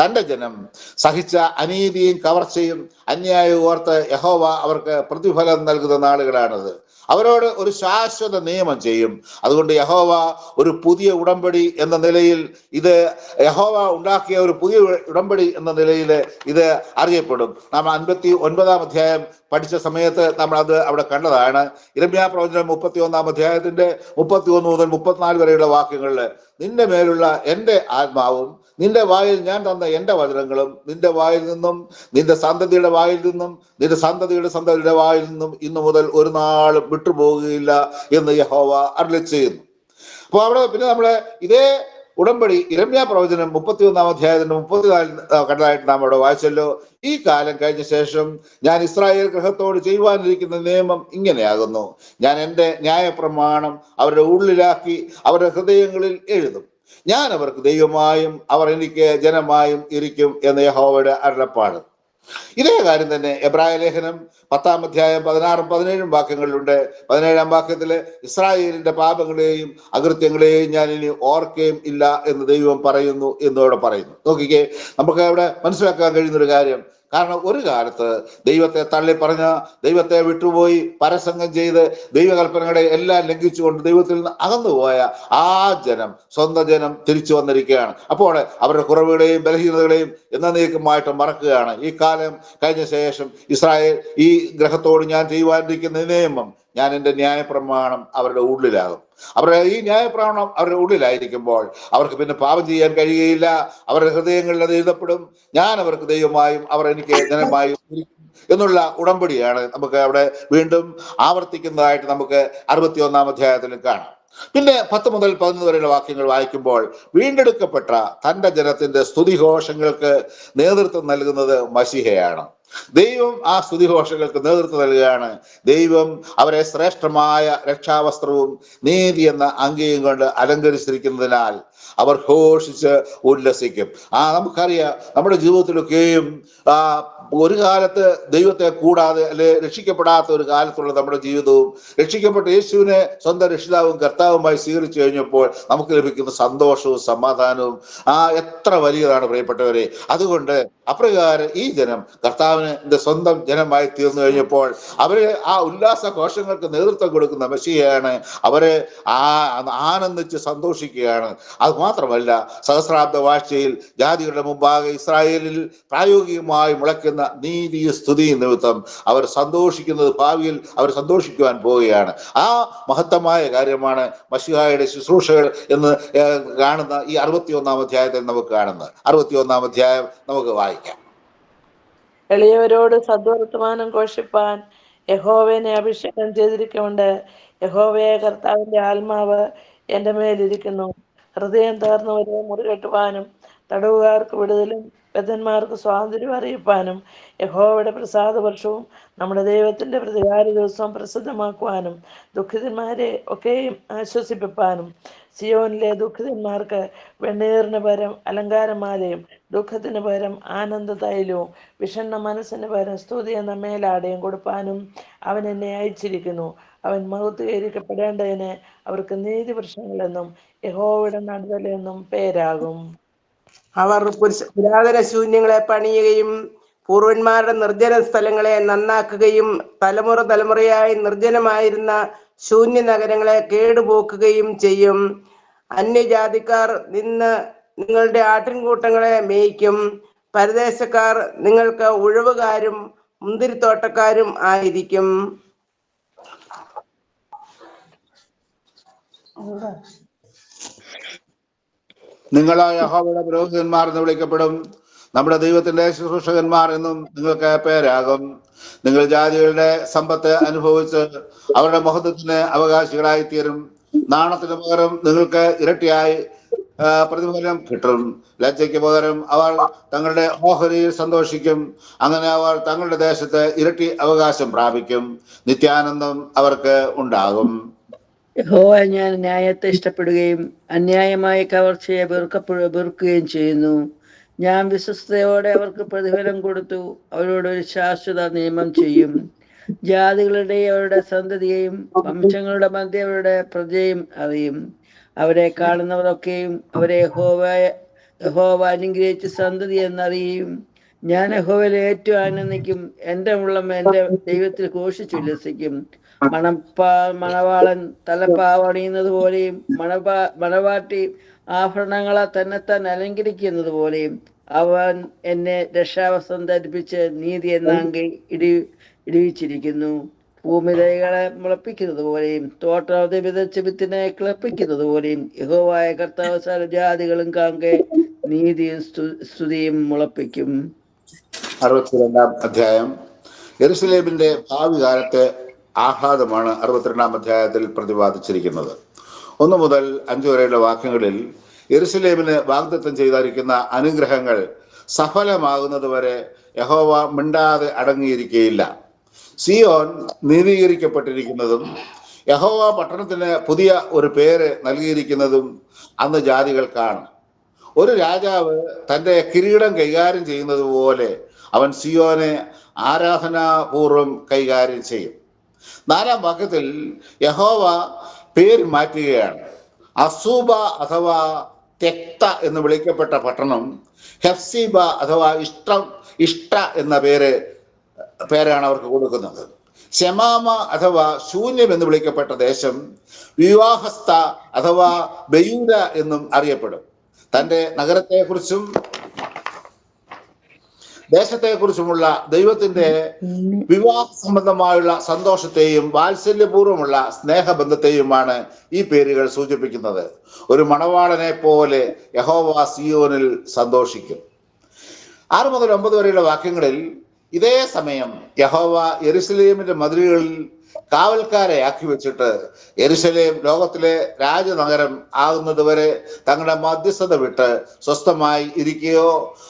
തന്റെ ജനം സഹിച്ച അനീതിയും കവർച്ചയും അന്യായവും ഓർത്ത് യഹോവ അവർക്ക് പ്രതിഫലം നൽകുന്ന നാളുകളാണത്. അവരോട് ഒരു ശാശ്വത നിയമം ചെയ്യും. അതുകൊണ്ട് യഹോവ ഒരു പുതിയ ഉടമ്പടി എന്ന നിലയിൽ ഇത് യഹോവ ഉണ്ടാക്കിയ ഒരു പുതിയ ഉടമ്പടി എന്ന നിലയിൽ ഇത് അറിയപ്പെടും. നാം അൻപത്തി ഒൻപതാം അധ്യായം പഠിച്ച സമയത്ത് നമ്മൾ അത് അവിടെ കണ്ടതാണ്. ഇരമ്യാ പ്രവചനം മുപ്പത്തി ഒന്നാം അധ്യായത്തിന്റെ മുപ്പത്തി ഒന്ന് മുതൽ മുപ്പത്തിനാല് വരെയുള്ള വാക്യങ്ങളിൽ നിന്റെ മേലുള്ള എന്റെ ആത്മാവും നിന്റെ വായിൽ ഞാൻ തന്ന എന്റെ വചനങ്ങളും നിന്റെ വായിൽ നിന്നും നിന്റെ സന്തതിയുടെ വായിൽ നിന്നും നിന്റെ സന്തതിയുടെ സന്തതിയുടെ വായിൽ നിന്നും ഇന്നു മുതൽ ഒരു നാളും വിട്ടുപോകുകയില്ല എന്ന് യഹോവ അരുളി ചെയ്യുന്നു അപ്പോൾ അവിടെ പിന്നെ നമ്മളെ ഇതേ ഉടമ്പടി ഇരമ്യ പ്രവചനം മുപ്പത്തി ഒന്നാം അധ്യായത്തിന്റെ മുപ്പത്തിനാല് കണ്ടതായിട്ട് നാം അവിടെ വായിച്ചല്ലോ. ഈ കാലം കഴിഞ്ഞ ശേഷം ഞാൻ ഇസ്രായേൽ ഗ്രഹത്തോട് ചെയ്യുവാനിരിക്കുന്ന നിയമം ഇങ്ങനെയാകുന്നു. ഞാൻ എന്റെ ന്യായപ്രമാണം അവരുടെ ഉള്ളിലാക്കി അവരുടെ ഹൃദയങ്ങളിൽ എഴുതും. ഞാൻ അവർക്ക് ദൈവമായും അവർ എനിക്ക് ജനമായും ഇരിക്കും എന്ന് യഹോവയുടെ അരുളപ്പാട്. ഇതേ കാര്യം തന്നെ എബ്രായ ലേഖനം പത്താം അധ്യായം പതിനാറും പതിനേഴും വാക്യങ്ങളിലുണ്ട്. പതിനേഴാം വാക്യത്തിൽ ഇസ്രായേലിന്റെ പാപങ്ങളെയും അകൃത്യങ്ങളെയും ഞാൻ ഇനി ഓർക്കുകയും ഇല്ല എന്ന് ദൈവം പറയുന്നു എന്നോടെ പറയുന്നു. നോക്കിക്കേ നമുക്ക് അവിടെ മനസ്സിലാക്കാൻ കഴിയുന്ന ഒരു കാര്യം. കാരണം ഒരു കാലത്ത് ദൈവത്തെ തള്ളി പറഞ്ഞ ദൈവത്തെ വിട്ടുപോയി പരസംഗം ചെയ്ത് ദൈവകൽപ്പനകളെ എല്ലാം ലംഘിച്ചുകൊണ്ട് ദൈവത്തിൽ നിന്ന് അകന്നുപോയ ആ ജനം സ്വന്തം ജനം തിരിച്ചു വന്നിരിക്കുകയാണ്. അപ്പോൾ അവരുടെ കുറവുകളെയും ബലഹീനതകളെയും എന്നേക്കുമായിട്ട് മറക്കുകയാണ്. ഈ കാലം കഴിഞ്ഞ ശേഷം ഇസ്രായേൽ ഈ ഗ്രഹത്തോട് ഞാൻ ചെയ്യുവാനിരിക്കുന്ന നിയമം ഞാൻ എന്റെ ന്യായപ്രമാണം അവരുടെ ഉള്ളിലാകും. അവരുടെ ഈ ന്യായപ്രമാണം അവരുടെ ഉള്ളിലായിരിക്കുമ്പോൾ അവർക്ക് പിന്നെ പാപം ചെയ്യാൻ കഴിയുകയില്ല. അവരുടെ ഹൃദയങ്ങളിൽ അത് എഴുതപ്പെടും. ഞാൻ അവർക്ക് ദൈവമായും അവർ എനിക്ക് ജനമായും എന്നുള്ള ഉടമ്പടിയാണ് നമുക്ക് അവിടെ വീണ്ടും ആവർത്തിക്കുന്നതായിട്ട് നമുക്ക് അറുപത്തി ഒന്നാം അധ്യായത്തിൽ കാണാം. പിന്നെ പത്ത് മുതൽ പതിനൊന്ന് വരെയുള്ള വാക്യങ്ങൾ വായിക്കുമ്പോൾ വീണ്ടെടുക്കപ്പെട്ട തന്റെ ജനത്തിന്റെ സ്തുതിഘോഷങ്ങൾക്ക് നേതൃത്വം നൽകുന്നത് മഷിഹയാണ് ദൈവം ആ സ്തുതിഘോഷങ്ങൾക്ക് നേതൃത്വം നൽകുകയാണ്. ദൈവം അവരെ ശ്രേഷ്ഠമായ രക്ഷാവസ്ത്രവും നീതി എന്ന അങ്കിയും കൊണ്ട് അലങ്കരിച്ചിരിക്കുന്നതിനാൽ അവർ ഘോഷിച്ച് ഉല്ലസിക്കും. ആ നമുക്കറിയാം നമ്മുടെ ജീവിതത്തിലൊക്കെയും ആ ഒരു കാലത്ത് ദൈവത്തെ കൂടാതെ അല്ലെ രക്ഷിക്കപ്പെടാത്ത ഒരു കാലത്തുള്ള നമ്മുടെ ജീവിതവും രക്ഷിക്കപ്പെട്ട യേശുവിനെ സ്വന്തം രക്ഷിതാവും കർത്താവുമായി സ്വീകരിച്ചു കഴിഞ്ഞപ്പോൾ നമുക്ക് ലഭിക്കുന്ന സന്തോഷവും സമാധാനവും ആ എത്ര വലിയതാണ് പ്രിയപ്പെട്ടവരെ. അതുകൊണ്ട് അപ്രകാരം ഈ ജനം കർത്താവിന്റെ സ്വന്തം ജനമായി തീർന്നു കഴിഞ്ഞപ്പോൾ അവരെ ആ ഉല്ലാസ ഘോഷങ്ങൾക്ക് നേതൃത്വം കൊടുക്കുന്ന മെസ്സിയാണ്. അവരെ ആ ആനന്ദിച്ച് സന്തോഷിക്കുകയാണ്. അത് മാത്രമല്ല സഹസ്രാബ്ദ വാഴ്ചയിൽ ജാതികളുടെ മുമ്പാകെ ഇസ്രായേലിൽ പ്രായോഗികമായി മുളയ്ക്കുന്ന നീതി സ്തുതി നിമിത്തം അവർ സന്തോഷിക്കുന്നത് ഭാവിയിൽ അവർ സന്തോഷിക്കുവാൻ പോവുകയാണ്. ആ മഹത്തമായ കാര്യമാണ് മഷിഹായുടെ ശുശ്രൂഷകൾ എന്ന് കാണുന്ന ഈ അറുപത്തി ഒന്നാം അധ്യായത്തിൽ നമുക്ക് കാണുന്നത്. അറുപത്തി ഒന്നാം അധ്യായം നമുക്ക് വായിക്കാം. എളിയവരോട് സദ്വർത്തമാനം ഘോഷിപ്പാൻ യഹോവനെ അഭിഷേകം ചെയ്തിരിക്കുന്നുണ്ട്. യഹോവയെ കർത്താവിന്റെ ആത്മാവ് എന്റെ മേലിരിക്കുന്നു. ഹൃദയം തകർന്നവരെ മുറികെട്ടുവാനും തടവുകാർക്ക് വിടുതലും ബദ്ധന്മാർക്ക് സ്വാതന്ത്ര്യം അറിയിപ്പാനും യഹോവയുടെ പ്രസാദ വർഷവും നമ്മുടെ ദൈവത്തിന്റെ പ്രതികാര ദിവസവും പ്രസിദ്ധമാക്കുവാനും ദുഃഖിതന്മാരെ ഒക്കെയും ആശ്വസിപ്പിപ്പാനും സിയോനിലെ ദുഃഖിതന്മാർക്ക് വെണ്ണീറിന് പകരം അലങ്കാരമാലയും ദുഃഖത്തിന് പകരം ആനന്ദ തൈലവും വിഷണ്ണ മനസ്സിന് പകരം സ്തുതി എന്ന മേലാടയും കൊടുപ്പാനും അവൻ എന്നെ അയച്ചിരിക്കുന്നു. അവൻ മഹത്വീകരിക്കപ്പെടേണ്ടതിന് അവർക്ക് നീതി യഹോവയുടെ നടുതലെന്നും പേരാകും. അവർ പുരാതന ശൂന്യങ്ങളെ പണിയുകയും പൂർവന്മാരുടെ നിർജന സ്ഥലങ്ങളെ നന്നാക്കുകയും തലമുറ തലമുറയായി നിർജനമായിരുന്ന ശൂന്യ നഗരങ്ങളെ കേടുപോക്കുകയും ചെയ്യും. അന്യജാതിക്കാർ നിന്ന് നിങ്ങളുടെ ആട്ടിൻകൂട്ടങ്ങളെ മേയ്ക്കും. പരദേശക്കാർ നിങ്ങൾക്ക് ഉഴവുകാരും മുന്തിരിത്തോട്ടക്കാരും ആയിരിക്കും. നിങ്ങളായ യഹോവയുടെ പുരോഹിതന്മാർ എന്ന് വിളിക്കപ്പെടും. നമ്മുടെ ദൈവത്തിന്റെ ശുശ്രൂഷകന്മാർ എന്നും നിങ്ങൾക്ക് പേരാകും. നിങ്ങൾ ജാതികളുടെ സമ്പത്ത് അനുഭവിച്ച് അവരുടെ മഹത്വത്തിന് അവകാശികളായി തീരും നാണത്തിന് പകരം നിങ്ങൾക്ക് ഇരട്ടിയായി പ്രതിഫലം കിട്ടും. ലജ്ജയ്ക്ക് പകരം അവർ തങ്ങളുടെ ഓഹരിയിൽ സന്തോഷിക്കും. അങ്ങനെ അവർ തങ്ങളുടെ ദേശത്ത് ഇരട്ടി അവകാശം പ്രാപിക്കും. നിത്യാനന്ദം അവർക്ക് ഉണ്ടാകും. യഹോവ ഞാൻ ന്യായത്തെ ഇഷ്ടപ്പെടുകയും അന്യായമായ കവർച്ചയെ വെറുക്കപ്പെ വെറുക്കുകയും ചെയ്യുന്നു. ഞാൻ വിശ്വസ്തയോടെ അവർക്ക് പ്രതിഫലം കൊടുത്തു. അവരോട് ഒരു ശാശ്വത നിയമം ചെയ്യും. ജാതികളുടെ അവരുടെ സന്തതിയെയും വംശങ്ങളുടെ മധ്യ അവരുടെ പ്രജയും അറിയും. അവരെ കാണുന്നവരൊക്കെയും അവരെ യഹോവ യഹോവ അനുഗ്രഹിച്ച സന്തതി എന്നറിയും. ഞാൻ യഹോവയിൽ ഏറ്റവും ആനന്ദിക്കും എന്റെ ഉള്ളം എന്റെ ദൈവത്തിൽ ഘോഷിച്ചുല്ലസിക്കും മണപ്പാ മണവാളൻ തലപ്പാവണിയുന്നത് പോലെയും മണവാ മണവാട്ടി ആഭരണങ്ങളെ തന്നെത്താൻ അലങ്കരിക്കുന്നത് പോലെയും അവൻ എന്നെ രക്ഷാവസ്ഥം ധരിപ്പിച്ച് നീതി എന്നാങ്കിൽ ഇടി ഇടിവിച്ചിരിക്കുന്നു. ഭൂമിതകളെ മുളപ്പിക്കുന്നത് പോലെയും തോട്ടത്തെ വിതച്ച് വിത്തിനെ കിളപ്പിക്കുന്നത് പോലെയും യഹോവായ കർത്താവ് സർജാതികളും ജാതികളും കാങ്കെ നീതിയും സ്തുതിയും മുളപ്പിക്കും. അറുപത്തിരണ്ടാം അധ്യായം. യെരുസലേമിന്റെ ഭാവി കാലത്തെ ആഹ്ലാദമാണ് അറുപത്തിരണ്ടാം അധ്യായത്തിൽ പ്രതിപാദിച്ചിരിക്കുന്നത്. ഒന്നു മുതൽ അഞ്ചു വരെയുള്ള വാക്യങ്ങളിൽ എറുസലേമിന് വാഗ്ദത്തം ചെയ്തിരിക്കുന്ന അനുഗ്രഹങ്ങൾ സഫലമാകുന്നത് വരെ യഹോവ മിണ്ടാതെ അടങ്ങിയിരിക്കുകയില്ല സിയോൻ നീതീകരിക്കപ്പെട്ടിരിക്കുന്നതും യഹോവ പട്ടണത്തിന് പുതിയ ഒരു പേര് നൽകിയിരിക്കുന്നതും അന്ന് ജാതികൾ കാണും. ഒരു രാജാവ് തന്റെ കിരീടം കൈകാര്യം ചെയ്യുന്നത് പോലെ അവൻ സിയോനെ ആരാധനാപൂർവം കൈകാര്യം ചെയ്യും. നാലാം വാക്യത്തിൽ യഹോവ പേര് മാറ്റുകയാണ്. അസൂബ അഥവാ തെക്ത എന്ന് വിളിക്കപ്പെട്ട പട്ടണം ഹെഫ്സീബ അഥവാ ഇഷ്ടം ഇഷ്ട എന്ന പേര് പേരാണ് അവർക്ക് കൊടുക്കുന്നത്. ശമാമ അഥവാ ശൂന്യം എന്ന് വിളിക്കപ്പെട്ട ദേശം വിവാഹസ്ഥ അഥവാ ബയൂര എന്നും അറിയപ്പെടും. തന്റെ നഗരത്തെക്കുറിച്ചും ദേശത്തെക്കുറിച്ചുമുള്ള ദൈവത്തിന്റെ വിവാഹ സംബന്ധമായുള്ള സന്തോഷത്തെയും വാത്സല്യപൂർവമുള്ള സ്നേഹബന്ധത്തെയുമാണ് ഈ പേരുകൾ സൂചിപ്പിക്കുന്നത്. ഒരു മണവാളനെ പോലെ യഹോവ സിയോനിൽ സന്തോഷിക്കും. ആറ് മുതൽ ഒമ്പത് വരെയുള്ള വാക്യങ്ങളിൽ ഇതേ സമയം യഹോവ എരുസലേമിന്റെ മതിലുകളിൽ കാവൽക്കാരെ ആക്കി വെച്ചിട്ട് എരുസലേം ലോകത്തിലെ രാജനഗരം ആകുന്നത് വരെ തങ്ങളുടെ മധ്യസ്ഥത വിട്ട് സ്വസ്ഥമായി ഇരിക്കുകയോ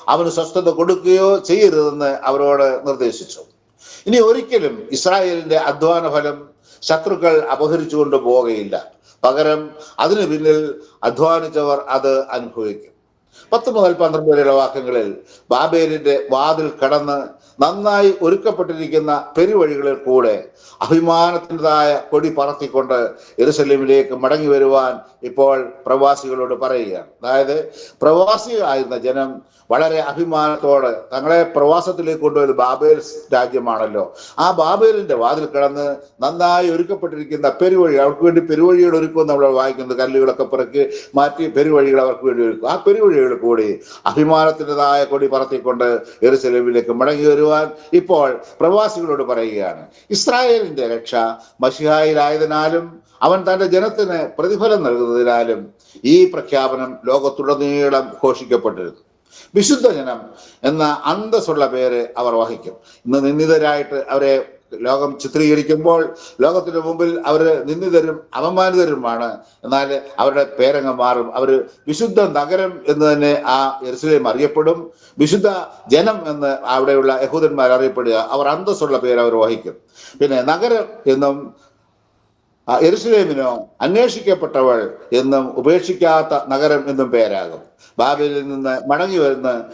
അവന് സ്വസ്ഥത കൊടുക്കുകയോ ചെയ്യരുതെന്ന് അവരോട് നിർദ്ദേശിച്ചു. ഇനി ഒരിക്കലും ഇസ്രായേലിന്റെ അധ്വാന ഫലം ശത്രുക്കൾ അപഹരിച്ചു കൊണ്ട് പോവുകയില്ല. പകരം അതിനു പിന്നിൽ അധ്വാനിച്ചവർ അത് അനുഭവിക്കും. പത്ത് മുതൽ പന്ത്രണ്ട് വരെയുള്ള വാക്യങ്ങളിൽ ബാബേലിന്റെ വാതിൽ കടന്ന് നന്നായി ഒരുക്കപ്പെട്ടിരിക്കുന്ന പെരുവഴികളിൽ കൂടെ അഭിമാനത്തിന്റെതായ കൊടി പറത്തിക്കൊണ്ട് എരുസലേമിലേക്ക് മടങ്ങി വരുവാൻ ഇപ്പോൾ പ്രവാസികളോട് പറയുകയാണ്. അതായത് പ്രവാസികളായിരുന്ന ജനം വളരെ അഭിമാനത്തോടെ തങ്ങളെ പ്രവാസത്തിലേക്ക് കൊണ്ടുവരുന്ന ബാബേൽ രാജ്യമാണല്ലോ. ആ ബാബേലിന്റെ വാതിൽ കിടന്ന് നന്നായി ഒരുക്കപ്പെട്ടിരിക്കുന്ന പെരുവഴി അവർക്ക് വേണ്ടി പെരുവഴികൾ ഒരുക്കും നമ്മൾ വായിക്കുന്നത് കല്ലുകളൊക്കെ പിറക്കി മാറ്റി പെരുവഴികൾ അവർക്ക് വേണ്ടി ഒരുക്കും. ആ പെരുവഴികൾ കൂടി അഭിമാനത്തിന്റെതായ കൊടി പറത്തിക്കൊണ്ട് എറുസലേമിലേക്ക് മടങ്ങി വരുവാൻ ഇപ്പോൾ പ്രവാസികളോട് പറയുകയാണ്. ഇസ്രായേലിന്റെ രക്ഷ മഷിഹായിലായതിനാലും അവൻ തന്റെ ജനത്തിന് പ്രതിഫലം നൽകുന്നതിനാലും ഈ പ്രഖ്യാപനം ലോകത്തുടനീളം ഘോഷിക്കപ്പെട്ടിരുന്നു. വിശുദ്ധ ജനം എന്ന അന്തസ്സുള്ള പേര് അവർ വഹിക്കും. ഇന്ന് നിന്ദിതരായിട്ട് അവരെ ലോകം ചിത്രീകരിക്കുമ്പോൾ ലോകത്തിന് മുമ്പിൽ അവർ നിന്ദിതരും അപമാനിതരുമാണ്. എന്നാൽ അവരുടെ പേരങ്ങ് മാറും. അവർ വിശുദ്ധ നഗരം എന്ന് തന്നെ ആ എരുസലേം അറിയപ്പെടും. വിശുദ്ധ ജനം എന്ന് അവിടെയുള്ള യഹൂദന്മാർ അറിയപ്പെടുക. അവർ അന്തസ്സുള്ള പേര് അവർ വഹിക്കും. പിന്നെ നഗരം എന്നും എരുസലേമിനോ അന്വേഷിക്കപ്പെട്ടവൾ എന്നും ഉപേക്ഷിക്കാത്ത നഗരം എന്നും പേരാകും. ബാബിലിൽ നിന്ന് മടങ്ങി വരുന്ന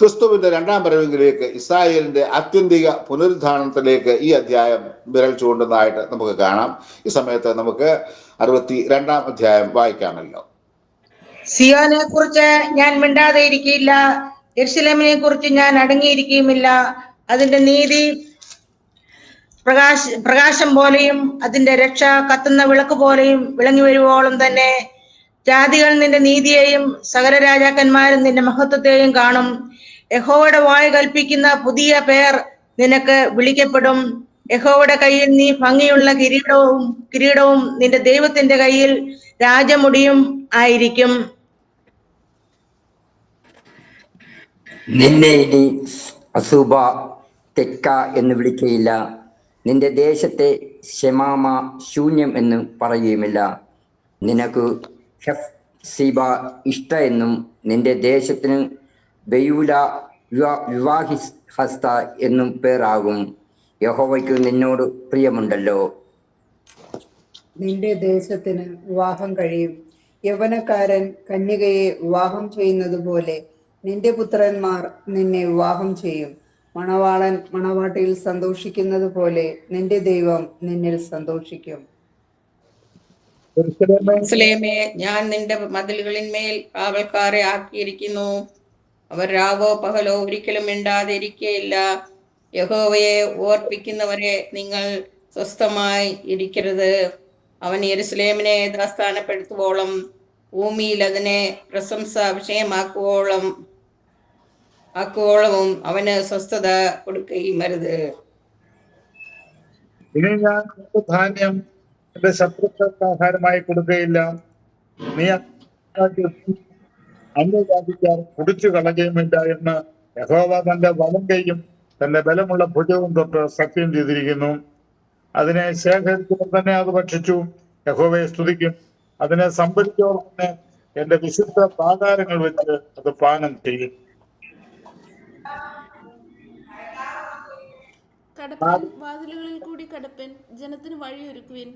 ക്രിസ്തുവിന്റെ രണ്ടാം വരവിലേക്ക് ഇസ്രായേലിന്റെ ആത്യന്തിക പുനരുദ്ധാരണത്തിലേക്ക് ഈ അധ്യായം വിരൽ ചൂണ്ടുന്നതായിട്ട് നമുക്ക് കാണാം. ഈ സമയത്ത് നമുക്ക് അറുപത്തി രണ്ടാം അധ്യായം വായിക്കാമല്ലോ. സിയോനെ കുറിച്ച് ഞാൻ മിണ്ടാതെ ഇരിക്കില്ല എരുസലേമിനെ കുറിച്ച് ഞാൻ അടങ്ങിയിരിക്കുകയുമില്ല. അതിന്റെ നീതി പ്രകാശ പ്രകാശം പോലെയും അതിന്റെ രക്ഷ കത്തുന്ന വിളക്ക് പോലെയും വിളങ്ങി വരുവോളം തന്നെ ജാതികൾ നിന്റെ നീതിയെയും സകല രാജാക്കന്മാരും നിന്റെ മഹത്വത്തെയും കാണും. യഹോവയുടെ വായു കൽപ്പിക്കുന്ന പുതിയ പേർ നിനക്ക് വിളിക്കപ്പെടും. യഹോവയുടെ കയ്യിൽ നീ ഭംഗിയുള്ള കിരീടവും കിരീടവും നിന്റെ ദൈവത്തിന്റെ കയ്യിൽ രാജമുടിയും ആയിരിക്കും. നിന്നെ ഇനി അസൂബ തെക്ക എന്ന് വിളിക്കയില്ല. നിന്റെ ദേശത്തെ ഷെമാമ ശൂന്യം എന്ന് പറയുകയുമില്ല. നിനക്ക് ഹെഫ് സീബ ഇഷ്ട എന്നും നിന്റെ ദേശത്തിന് ബയൂല വിവാഹി ഹസ്ത എന്നും പേരാകും. യഹോവയ്ക്ക് നിന്നോട് പ്രിയമുണ്ടല്ലോ. നിന്റെ ദേശത്തിന് വിവാഹം കഴിയും. യൗവനക്കാരൻ കന്യകയെ വിവാഹം ചെയ്യുന്നത് പോലെ നിന്റെ പുത്രന്മാർ നിന്നെ വിവാഹം ചെയ്യും. മണവാളൻ മണവാട്ടിയിൽ സന്തോഷിക്കുന്നത് പോലെ നിന്റെ ദൈവം നിന്നിൽ സന്തോഷിക്കും. ഞാൻ നിന്റെ മതിലുകളിന്മേൽ കാവൽക്കാരെ ആക്കിയിരിക്കുന്നു. അവർ രാവോ പകലോ ഒരിക്കലും മിണ്ടാതിരിക്കയില്ല. യഹോവയെ ഓർപ്പിക്കുന്നവരെ നിങ്ങൾ സ്വസ്ഥമായി ഇരിക്കരുത്. അവൻ യെരുസലേമിനെ യഥാസ്ഥാനപ്പെടുത്തുവോളം ഭൂമിയിൽ അതിനെ പ്രശംസ വിഷയമാക്കുവോളം ആക്കുവോളവും അവന് സ്വസ്ഥത കൊടുക്കുകയും അരുത് ഇനി ഞാൻ ധാന്യം എന്റെ ശത്രുക്കൾക്ക് ആഹാരമായി കൊടുക്കുകയില്ല. നീ അന്യജാതിക്കാർ കുടിച്ചു കളയുകയുമില്ല എന്ന് യഹോവ തന്റെ വലം കൈയും തന്റെ ബലമുള്ള ഭുജവും തൊട്ട് സത്യം ചെയ്തിരിക്കുന്നു. അതിനെ ശേഖരിച്ചവർ തന്നെ അത് ഭക്ഷിച്ചു. യഹോവയെ സ്തുതിക്കും. അതിനെ സംഭരിച്ചവർ തന്നെ എന്റെ വിശുദ്ധ പ്രാകാരങ്ങൾ വെച്ച് അത് പാനം ചെയ്യും. കടപ്പൻ വാതിലുകളിൽ കൂടി കടപ്പൻ ജനത്തിന് വഴിയൊരുക്കുവിൻ.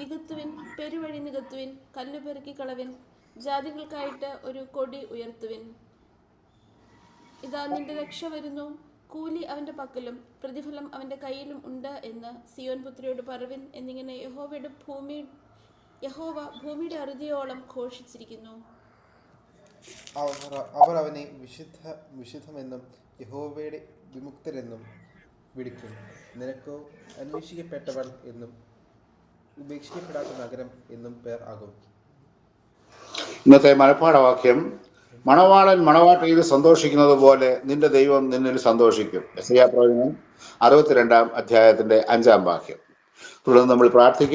നികത്തുവിൻ പെരുവഴി നികത്തുവിൻ കല്ല് പെറുക്കി കളവിൻ. ജാതികൾക്കായിട്ട് ഒരു കൊടി ഉയർത്തുവിൻ. ഇതാ നിന്റെ രക്ഷ വരുന്നു. കൂലി അവന്റെ പക്കലും പ്രതിഫലം അവന്റെ കയ്യിലും ഉണ്ട് എന്ന് സിയോൻ പുത്രിയോട് പറവിൻ എന്നിങ്ങനെ യഹോവയുടെ ഭൂമി യഹോവ ഭൂമിയുടെ അറുതിയോളം ഘോഷിച്ചിരിക്കുന്നു. അവർ അവനെ വിശുദ്ധ വിശുദ്ധമെന്നും യഹോവയുടെ വിമുക്തരെന്നും വിളിക്കും. നിനക്കോ അന്വേഷിക്കപ്പെട്ടവൾ എന്നും ഉപേക്ഷിക്കപ്പെടാത്ത നഗരം എന്നും പേർ ആകും. ഇന്നത്തെ മലപ്പാടവാക്യം മണവാളൻ മണവാട്ടിയിൽ സന്തോഷിക്കുന്നത് പോലെ നിന്റെ ദൈവം നിന്നിൽ സന്തോഷിക്കും. എസ് പ്രവചനം അറുപത്തിരണ്ടാം അധ്യായത്തിന്റെ അഞ്ചാം വാക്യം. തുടർന്ന് നമ്മൾ പ്രാർത്ഥിക്കും.